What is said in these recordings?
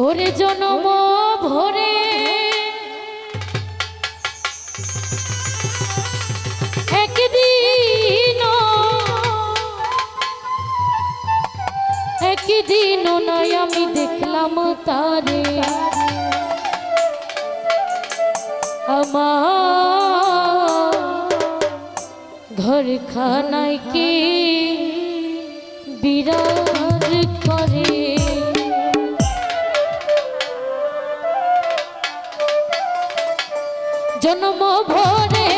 ওরে জনম ভরে একদিন একদিন নয় আমি দেখলাম তারে। আমার ঘর খানায় কি বিরাজ করে। জন্ম ভরে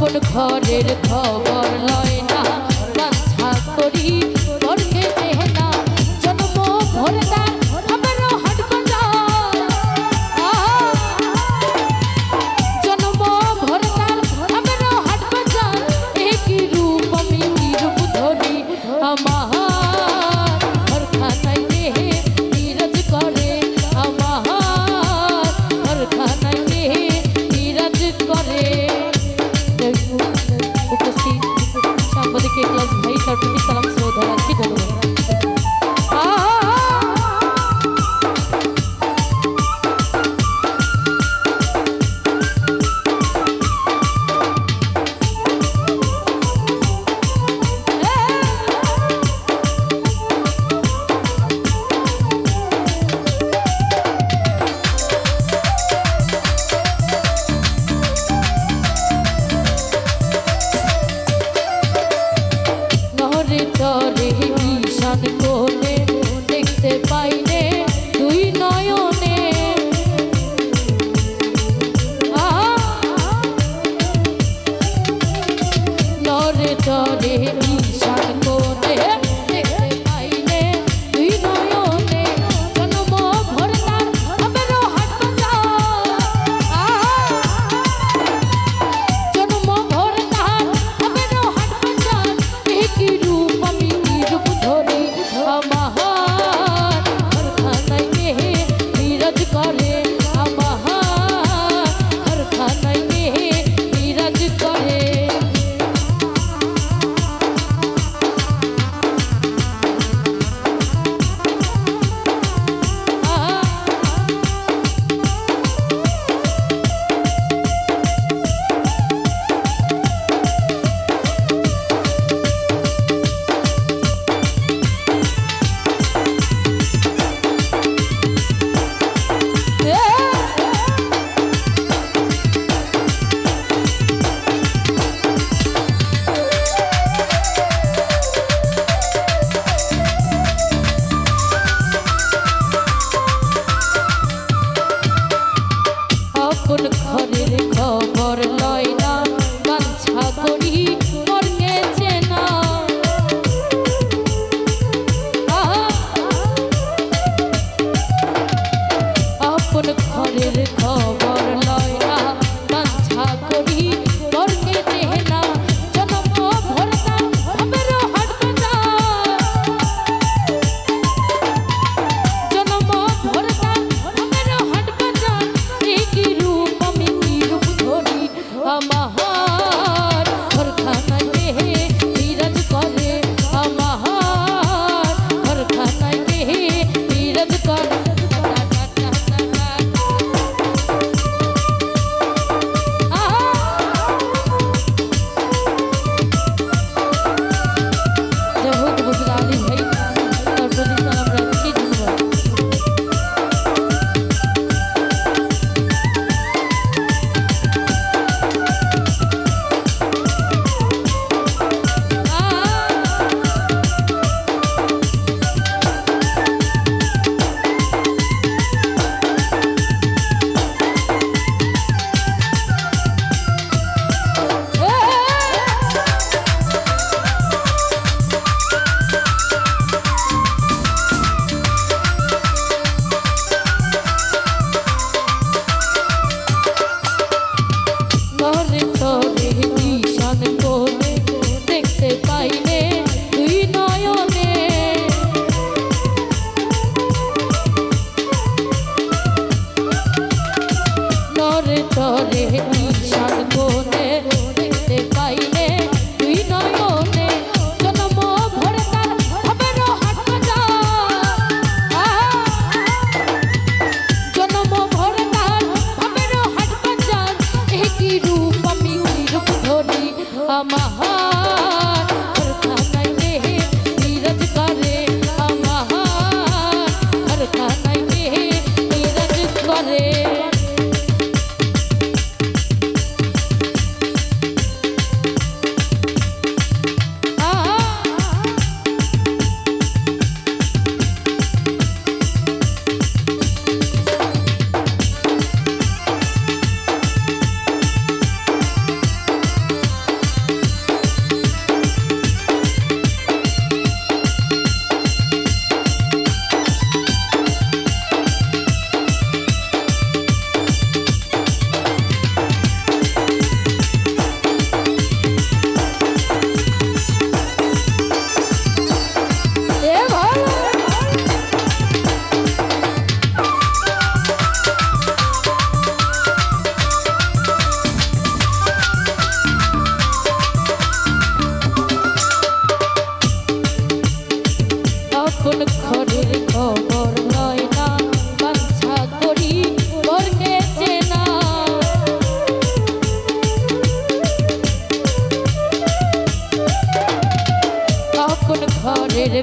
আপন ঘরের খবর লয় না। কথা করি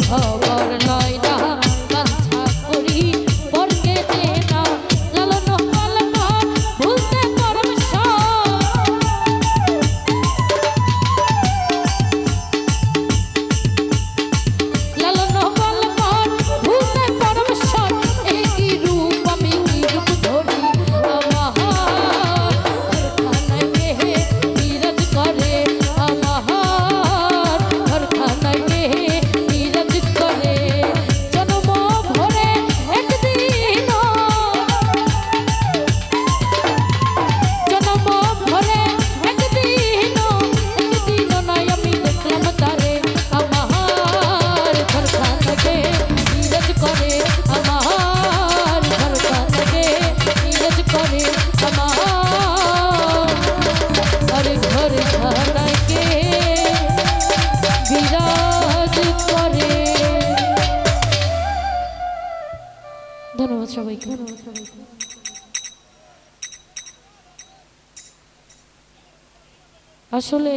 ঘরের আসলে